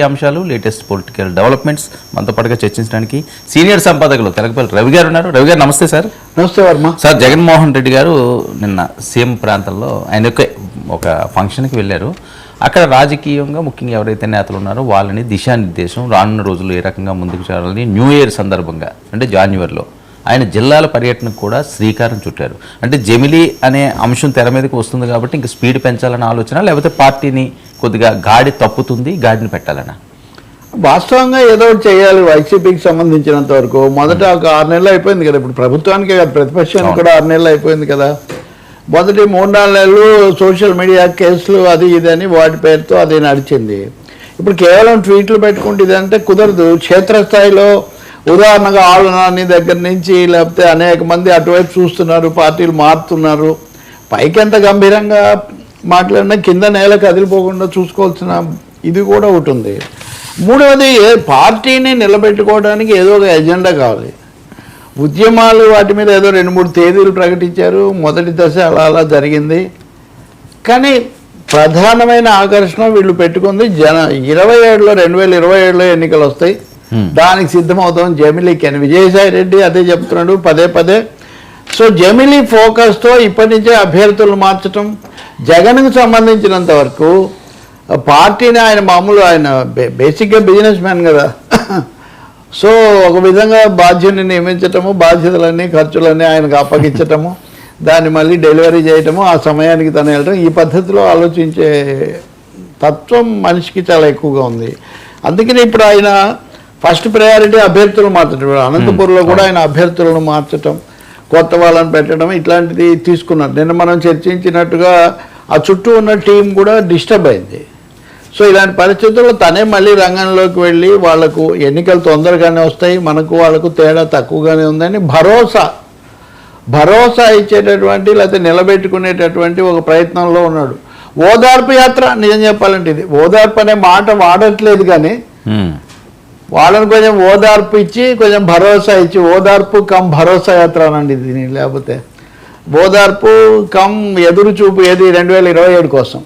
అంశాలు latest political developments మనతో పాటుగా చర్చించడానికి సీనియర్ సంపాదకులు తెలకపల్లి రవి గారు ఉన్నారు. రవి గారు నమస్తే సార్. నమస్తే వర్మ. సార్ జగన్మోహన్ రెడ్డి గారు నిన్న సీఎం ప్రాంతంలో ఆయన యొక్క ఒక ఫంక్షన్కి వెళ్ళారు. అక్కడ రాజకీయంగా ముఖ్యంగా ఎవరైతే నేతలు ఉన్నారో వాళ్ళని దిశానిర్దేశం రానున్న రోజుల్లో ఏ రకంగా ముందుకు చేయాలని న్యూ ఇయర్ సందర్భంగా అంటే జాన్యువరిలో ఆయన జిల్లాల పర్యటనకు కూడా శ్రీకారం చుట్టారు. అంటే జమిలీ అనే అంశం తెర మీదకి వస్తుంది కాబట్టి ఇంక స్పీడ్ పెంచాలన్న ఆలోచన లేకపోతే పార్టీని కొద్దిగా గాడి తప్పుతుంది గాడిని పెట్టాలనా? వాస్తవంగా ఏదో ఒకటి చేయాలి. వైసీపీకి సంబంధించినంత వరకు మొదట ఒక ఆరు నెలలు అయిపోయింది కదా. ఇప్పుడు ప్రభుత్వానికే కదా ప్రతిపక్షానికి కూడా ఆరు నెలలు అయిపోయింది కదా. మొదటి మూడు నాలుగు నెలలు సోషల్ మీడియా కేసులు అది ఇది అని వాటి పేరుతో అది నడిచింది. ఇప్పుడు కేవలం ట్వీట్లు పెట్టుకుంటే ఇదంటే కుదరదు. క్షేత్రస్థాయిలో ఉదాహరణగా ఆళ్ళనాని దగ్గర నుంచి లేకపోతే అనేక మంది అటువైపు చూస్తున్నారు పార్టీలు మారుతున్నారు. పైకి ఎంత గంభీరంగా మాట్లాడినా కింద నేల కదిలిపోకుండా చూసుకోవాల్సిన ఇది కూడా ఒకటి మూడవది ఏ పార్టీని నిలబెట్టుకోవడానికి ఏదో ఒక ఎజెండా కావాలి. ఉద్యమాలు వాటి మీద ఏదో రెండు మూడు తేదీలు ప్రకటించారు మొదటి దశ అలా అలా జరిగింది. కానీ ప్రధానమైన ఆకర్షణ వీళ్ళు పెట్టుకుంది జన ఇరవై ఏడులో రెండు వేల ఇరవై ఏడులో ఎన్నికలు వస్తాయి. దానికి సిద్ధమవుతాం. జమిలీకి అని విజయసాయి రెడ్డి అదే చెప్తున్నాడు. పదే పదే. సో జమిలీ ఫోకస్తో ఇప్పటి నుంచే అభ్యర్థులను మార్చటం జగన్కు సంబంధించినంత వరకు పార్టీని ఆయన మామూలు ఆయన బేసిక్గా బిజినెస్ మ్యాన్ కదా. సో ఒక విధంగా బాధ్యుని నియమించటము బాధ్యతలన్నీ ఖర్చులన్నీ ఆయనకు అప్పగించటము దాన్ని మళ్ళీ డెలివరీ చేయటము ఆ సమయానికి తను వెళ్ళటం ఈ పద్ధతిలో ఆలోచించే తత్వం మనిషికి చాలా ఎక్కువగా ఉంది. అందుకని ఇప్పుడు ఆయన ఫస్ట్ ప్రయారిటీ అభ్యర్థులు మార్చడం అనంతపురంలో కూడా ఆయన అభ్యర్థులను మార్చటం కొత్త వాళ్ళని పెట్టడం ఇట్లాంటిది తీసుకున్నారు. నిన్న మనం చర్చించినట్టుగా ఆ చుట్టూ ఉన్న టీం కూడా డిస్టర్బ్ అయింది. సో ఇలాంటి పరిస్థితుల్లో తనే మళ్ళీ రంగంలోకి వెళ్ళి వాళ్ళకు ఎన్నికలు తొందరగానే వస్తాయి. మనకు వాళ్ళకు తేడా తక్కువగానే ఉందని భరోసా భరోసా ఇచ్చేటటువంటి లేకపోతే నిలబెట్టుకునేటటువంటి ఒక ప్రయత్నంలో ఉన్నాడు. ఓదార్పు యాత్ర నిజం చెప్పాలంటే ఇది. ఓదార్పు అనే మాట వాడట్లేదు కానీ హ్మ్. వాళ్ళని కొంచెం ఓదార్పు ఇచ్చి కొంచెం భరోసా ఇచ్చి ఓదార్పు కమ్ భరోసా యాత్ర అనండి దీని లేకపోతే ఓదార్పు కమ్ ఎదురు చూపు ఏది రెండు వేల ఇరవై ఏడు కోసం.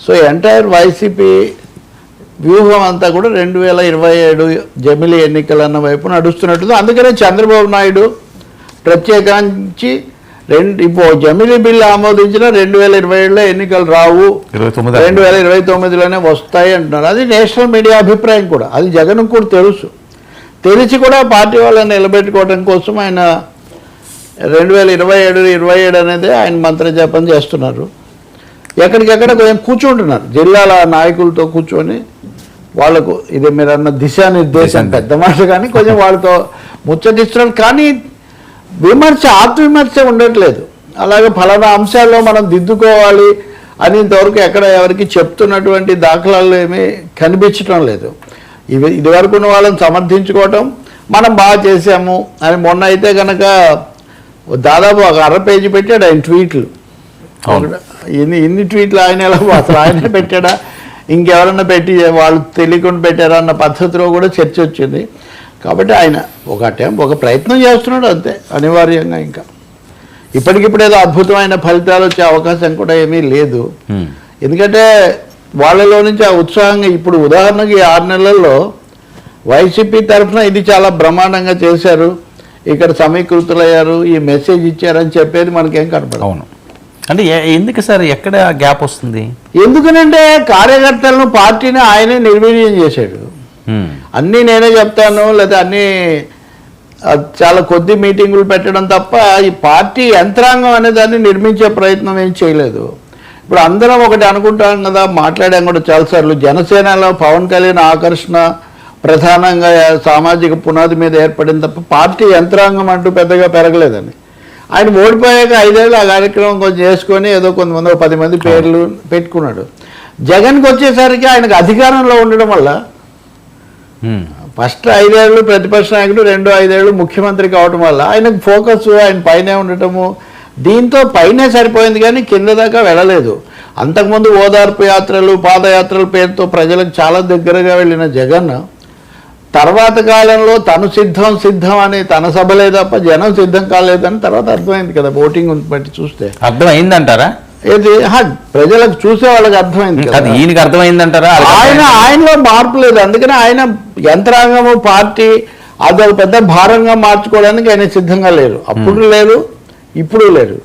సో ఎంటైర్ వైసీపీ వ్యూహం అంతా కూడా రెండు వేల ఇరవై ఏడు జమిలీ ఎన్నికలన్న వైపు నడుస్తున్నట్టు అందుకనే చంద్రబాబు నాయుడు ప్రత్యేకించి రెండు ఇప్పుడు జమిలీ బిల్లు ఆమోదించిన రెండు వేల ఇరవై ఏడులో ఎన్నికలు రావు. రెండు వేల ఇరవై తొమ్మిదిలోనే వస్తాయి అంటున్నారు. అది నేషనల్ మీడియా అభిప్రాయం కూడా. అది జగన్ కూడా తెలుసు. తెలిసి కూడా పార్టీ వాళ్ళని నిలబెట్టుకోవడం కోసం ఆయన రెండు వేల ఇరవై ఏడు ఇరవై ఏడు అనేది ఆయన మంత్రజపం చేస్తున్నారు. ఎక్కడికెక్కడ కొంచెం కూర్చుంటున్నారు. జిల్లాల నాయకులతో కూర్చొని వాళ్ళకు ఇది మీరు అన్న దిశానిర్దేశం. పెద్ద మాట కానీ కొంచెం వాళ్ళతో ముచ్చటిస్తున్నారు. కానీ విమర్శ ఆత్మవిమర్శ ఉండట్లేదు. అలాగే ఫలానా అంశాల్లో మనం దిద్దుకోవాలి అని ఇంతవరకు ఎక్కడ ఎవరికి చెప్తున్నటువంటి దాఖలాలు ఏమీ కనిపించడం లేదు. ఇవి ఇదివరకు ఉన్న వాళ్ళని సమర్థించుకోవటం మనం బాగా చేసాము అని మొన్న అయితే కనుక దాదాపు ఒక అర పేజీ పెట్టాడు ఆయన ట్వీట్లు. ఇన్ని ఇన్ని ట్వీట్లు ఆయన ఎలా అసలు ఆయనే పెట్టాడా? ఇంకెవరన్నా పెట్టి వాళ్ళు తెలియకుండా పెట్టారా అన్న పద్ధతిలో కూడా చర్చ వచ్చింది. కాబట్టి ఆయన ఒక అటెంప్ ఒక ప్రయత్నం చేస్తున్నాడు అంతే అనివార్యంగా ఇంకా. ఇప్పటికిప్పుడు ఏదో అద్భుతమైన ఫలితాలు వచ్చే అవకాశం కూడా ఏమీ లేదు. ఎందుకంటే వాళ్ళలో నుంచి ఆ ఉత్సాహంగా ఇప్పుడు ఉదాహరణకి ఈ ఆరు నెలల్లో వైసీపీ తరఫున ఇది చాలా బ్రహ్మాండంగా చేశారు. ఇక్కడ సమీకృతులయ్యారు ఈ మెసేజ్ ఇచ్చారని చెప్పేది మనకేం కనపడదు. అవును. అంటే ఎందుకు సార్ ఎక్కడ గ్యాప్ వస్తుంది? ఎందుకనంటే కార్యకర్తలను పార్టీని ఆయనే నిర్వీర్యం చేశాడు. అన్నీ నేనే చెప్తాను లేదా అన్నీ చాలా కొద్ది మీటింగులు పెట్టడం తప్ప ఈ పార్టీ యంత్రాంగం అనే దాన్ని నిర్మించే ప్రయత్నం ఏం చేయలేదు. ఇప్పుడు అందరం ఒకటి అనుకుంటాం కదా మాట్లాడాం కూడా చాలాసార్లు జనసేనలో పవన్ కళ్యాణ్ ఆకర్షణ ప్రధానంగా సామాజిక పునాది మీద ఏర్పడింది తప్ప పార్టీ యంత్రాంగం అంటూ పెద్దగా పెరగలేదని ఆయన ఓడిపోయాక ఐదేళ్ళు ఆ కార్యక్రమం కొంచెం చేసుకొని ఏదో కొంతమంది పది మంది పేర్లు పెట్టుకున్నాడు. జగన్కి వచ్చేసరికి ఆయనకు అధికారంలో ఉండడం వల్ల ఫస్ట్ ఐదేళ్ళు ప్రతిపక్ష నాయకుడు రెండో ఐదేళ్ళు ముఖ్యమంత్రి కావటం వల్ల ఆయనకు ఫోకస్ ఆయన పైనే ఉండటము దీంతో పైనే సరిపోయింది కానీ కింద దాకా వెళ్ళలేదు. అంతకుముందు ఓదార్పు యాత్రలు పాదయాత్రల పేరుతో ప్రజలకు చాలా దగ్గరగా వెళ్ళిన జగన్ తర్వాత కాలంలో తను సిద్ధం సిద్ధం అని తన సభలే తప్ప జనం సిద్ధం కాలేదని తర్వాత అర్థమైంది కదా ఓటింగ్ బట్టి చూస్తే. అర్థం అయిందంటారా ఏది? ప్రజలకు చూసే వాళ్ళకి అర్థమైంది కదా. అది ఈయనకి అర్థమైందంటారా? ఆయన? ఆయనలో మార్పు లేదు. అందుకని ఆయన యంత్రాంగము పార్టీ అది ఒక పెద్ద భారంగా మార్చుకోవడానికి ఆయన సిద్ధంగా లేరు. అప్పుడు లేరు ఇప్పుడు లేరు.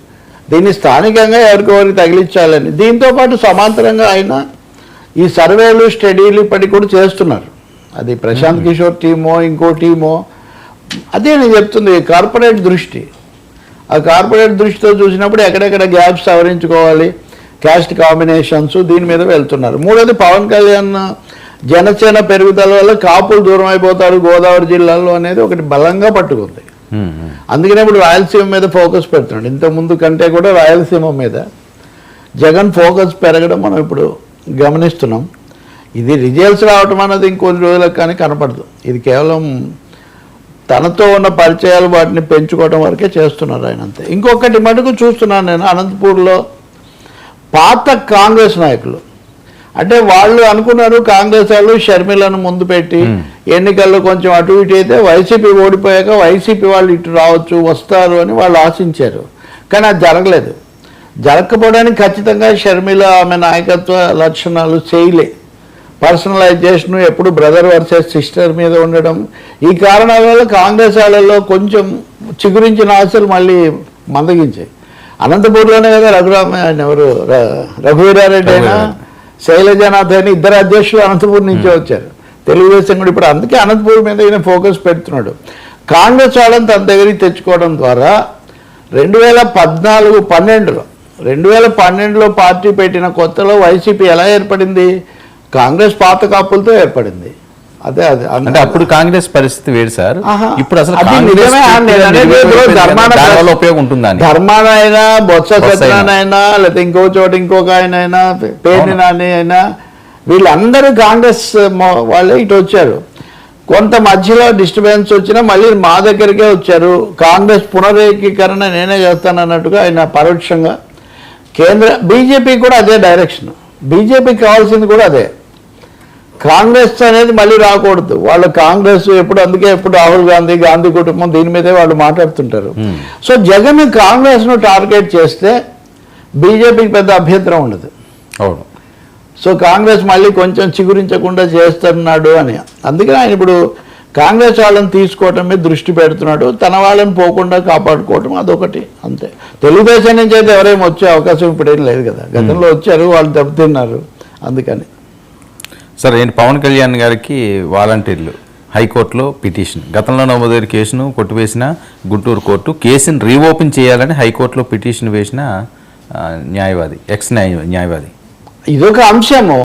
దీన్ని స్థానికంగా ఎవరికెవరికి తగిలించాలని. దీంతో పాటు సమాంతరంగా ఆయన ఈ సర్వేలు స్టడీలు ఇప్పటికి కూడా చేస్తున్నారు. అది ప్రశాంత్ కిషోర్ టీమో ఇంకో టీమో అదే నేను చెప్తుంది కార్పొరేట్ దృష్టి. ఆ కార్పొరేట్ దృష్టితో చూసినప్పుడు ఎక్కడెక్కడ గ్యాప్స్ సవరించుకోవాలి క్యాస్ట్ కాంబినేషన్స్ దీని మీద వెళ్తున్నారు. మూడోది పవన్ కళ్యాణ్ జనసేన పెరుగుదల వల్ల కాపులు దూరం అయిపోతారు గోదావరి జిల్లాలో అనేది ఒకటి బలంగా పట్టుకుంది. అందుకనే ఇప్పుడు రాయలసీమ మీద ఫోకస్ పెడుతున్నాడు. ఇంత ముందు కంటే కూడా రాయలసీమ మీద జగన్ ఫోకస్ పెరగడం మనం ఇప్పుడు గమనిస్తున్నాం. ఇది రిజల్ట్స్ రావటం అన్నది ఇంకొన్ని రోజులకు కానీ కనపడదు. ఇది కేవలం తనతో ఉన్న పరిచయాలు వాటిని పెంచుకోవడం వరకే చేస్తున్నారు ఆయన అంతే. ఇంకొకటి మటుకు చూస్తున్నాను నేను అనంతపూర్లో పాత కాంగ్రెస్ నాయకులు. అంటే వాళ్ళు అనుకున్నారు కాంగ్రెస్ వాళ్ళు షర్మిలను ముందు పెట్టి ఎన్నికల్లో కొంచెం అటు ఇటు అయితే వైసీపీ ఓడిపోయాక వైసీపీ వాళ్ళు ఇటు రావచ్చు వస్తారు అని వాళ్ళు ఆశించారు. కానీ అది జరగలేదు. జరగకపోవడానికి ఖచ్చితంగా షర్మిల ఆమె నాయకత్వ లక్షణాలు చేయలే. పర్సనలైజేషన్ ఎప్పుడు బ్రదర్ వర్సెస్ సిస్టర్ మీద ఉండడం. ఈ కారణాల వల్ల కాంగ్రెస్ వాళ్ళలో కొంచెం చిగురించిన ఆశలు మళ్ళీ మందగించాయి. అనంతపూర్లోనే కదా రఘురామ ఎవరు? రఘువీరారెడ్డి అయినా శైలజానాథ్ అయినా ఇద్దరు అధ్యక్షులు అనంతపూర్ నుంచే వచ్చారు. తెలుగుదేశం కూడా ఇప్పుడు అందుకే అనంతపూర్ మీద ఈయన ఫోకస్ పెడుతున్నాడు. కాంగ్రెస్ వాళ్ళని తన దగ్గరికి తెచ్చుకోవడం ద్వారా రెండు వేల పద్నాలుగు పన్నెండులో రెండు వేల పన్నెండులో పార్టీ పెట్టిన కొత్తలో వైసీపీ ఎలా ఏర్పడింది కాంగ్రెస్ పాత కాపులతో ఏర్పడింది. అదే అదే అంటే అప్పుడు కాంగ్రెస్ పరిస్థితి వేరు సార్. ఇప్పుడు అసలు ఉపయోగం ఉంటుందా అని ధర్మానైనా బొత్స. సత్యనారాయణ లేకపోతే ఇంకో చోట ఇంకొక ఆయన అయినా పేర్ని. నాని అయినా వీళ్ళందరూ కాంగ్రెస్ వాళ్ళే ఇటు వచ్చారు. కొంత మధ్యలో డిస్టర్బెన్స్ వచ్చినా మళ్ళీ మా దగ్గరికే వచ్చారు. కాంగ్రెస్ పునరేకీకరణ నేనే చేస్తానన్నట్టుగా ఆయన పరోక్షంగా కేంద్ర బీజేపీ కూడా అదే డైరెక్షన్ బీజేపీకి కావాల్సింది కూడా అదే. కాంగ్రెస్ అనేది మళ్ళీ రాకూడదు. వాళ్ళు కాంగ్రెస్ ఎప్పుడు అందుకే ఎప్పుడు రాహుల్ గాంధీ గాంధీ కుటుంబం దీని మీదే వాళ్ళు మాట్లాడుతుంటారు. Hmm. సో జగన్ కాంగ్రెస్ను టార్గెట్ చేస్తే బీజేపీకి పెద్ద అభ్యంతరం ఉండదు. అవును. సో కాంగ్రెస్ మళ్ళీ కొంచెం చిగురించకుండా చేస్తున్నాడు అని. అందుకని ఆయన ఇప్పుడు కాంగ్రెస్ వాళ్ళని తీసుకోవటం మీద దృష్టి పెడుతున్నాడు. తన వాళ్ళని పోకుండా కాపాడుకోవటం అదొకటి. అంతే. తెలుగుదేశం నుంచి అయితే ఎవరేం వచ్చే అవకాశం ఇప్పుడేం లేదు కదా. గతంలో వచ్చారు వాళ్ళు దెబ్బతిన్నారు అందుకని. సార్ ఏంటి పవన్ కళ్యాణ్ గారికి వాలంటీర్లు హైకోర్టులో పిటిషన్. గతంలో నమోదైన కేసును కొట్టివేసిన గుంటూరు కోర్టు కేసును రీఓపెన్ చేయాలని హైకోర్టులో పిటిషన్ వేసిన న్యాయవాది ఎక్స్ న్యాయ న్యాయవాది. ఇదొక అంశము.